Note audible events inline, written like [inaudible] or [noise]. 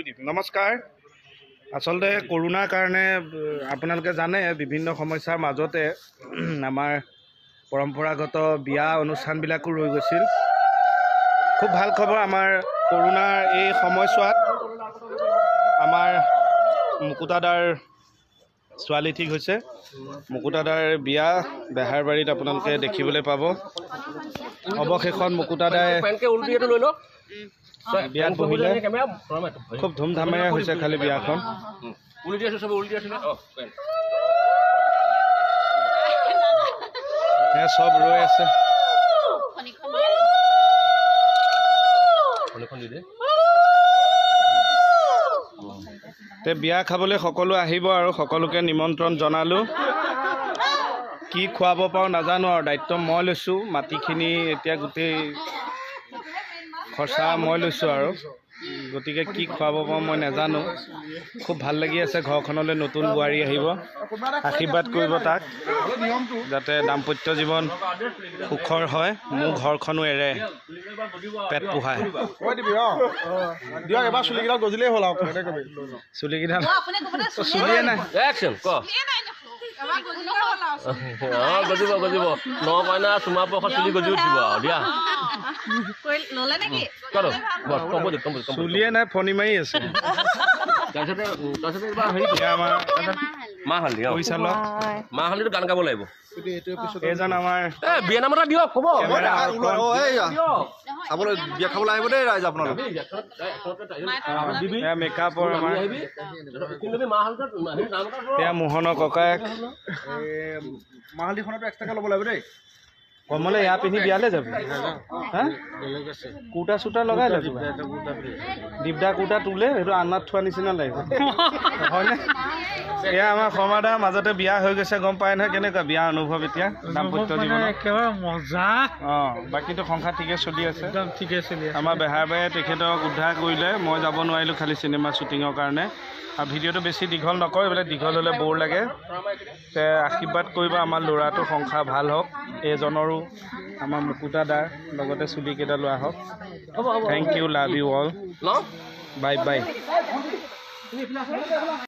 কৈ দিম। নমস্কাৰ। আচলতে কৰোণাৰ কাৰণে আপোনালোকে জানে বিভিন্ন সমস্যাৰ মাজতে আমাৰ পৰম্পৰাগত বিয়া অনুষ্ঠানবিলাকো ৰৈ গৈছিল। খুব ভাল খবৰ আমাৰ কৰোণাৰ এই সময়ছোৱাত। আমাৰ মুকুতাদাৰ ছোৱালী ঠিক হৈছে। মুকুতাদাৰ বিয়া বেহাৰবাৰীত আপোনালোকে দেখিবলৈ পাব। অৱশেষত মুকুতাদাই বিয়াত বহিলে। খুব ধুমধামেৰে হৈছে খালি বিয়াখন। উলটি আছো চবে আছিলে অ ৰৈ আছে। তে বিয়া খাবলৈ সকলো আহিব আৰু সকলোকে নিমন্ত্ৰণ জনালোঁ। কি খুৱাব পাৰোঁ নাজানো আৰু দায়িত্ব মই লৈছোঁ। মাটিখিনি এতিয়া গোটেই খৰচা মই লৈছোঁ আৰু। গতিকে কি খুৱাব পাৰোঁ মই নাজানো। খুব ভাল লাগি আছে ঘৰখনলৈ নতুন বোৱাৰী আহিব। আশীৰ্বাদ কৰিব তাক যাতে দাম্পত্য জীৱন সুখৰ হয় মোৰ ঘৰখনো এৰে পেট পোহায়। কৈ দিবি অ। দিয়ক এবাৰ চুলিকেইডাল গজিলেই হ'ল আৰু ফোনতে কবি। চুলিকেইডাল চুলিয়ে নাই। অ গজিব গজিব। ন কইনা চুমা পৰসত চুলি গজি উঠিব আৰু দিয়া। চুলিয়ে নাই ফণি মাৰি আছে। তাৰপিছতে উম, তাৰপিছতে এইবাৰ হেৰি এতিয়া আমাৰ মাহ হালধি অ। পইচা লওক মাহ হালধিটো গান গাব লাগিব। এইজন আমাৰ এ বিয়া নাম এটা দিয়ক ক'ব কেমেৰা চাবলৈ বিয়া খাবলৈ আহিব দেই ৰাইজ আপোনালোক। এয়া মেকআপৰ আমাৰ। এয়া মোহনৰ ককায়েক মাহালিখনতো এক্সট্ৰাকৈ ল'ব লাগিব দেই। কমলে এয়া পিন্ধি বিয়ালৈ যাবি। হা? কুৰ্তা চুৰ্তা লগাই ল'বি। দীপদা কুৰ্তা তোলে সেইটো আন্নাত থোৱা নিচিনা লাগিব। [laughs] হয়নে? এয়া আমাৰ শৰ্মাদাৰ মাজতে বিয়া হৈ গৈছে গম পায় নহয় কেনেকুৱা বিয়া অনুভৱ এতিয়া দাম্পত্য একেবাৰে মজা। অঁ বাকীটো সংসাৰ ঠিকে চলি আছে। একদম ঠিকে চলি আছে। আমাৰ বেহাৰবাৰীয়ে তেখেতক উদ্ধাৰ কৰিলে মই যাব নোৱাৰিলোঁ খালি চিনেমা শ্বুটিঙৰ কাৰণে। আৰু ভিডিঅ'টো বেছি দীঘল নকৰোঁ এইবিলাক দীঘল হ'লে বৰ লাগে। তে আশীৰ্বাদ কৰিবা আমাৰ ল'ৰাটোৰ সংসাৰ ভাল হওক এইজনৰো আমাৰ মুকুতা দাৰ লগতে চুলিকেইটা লোৱা হওক। Thank you love you all bye bye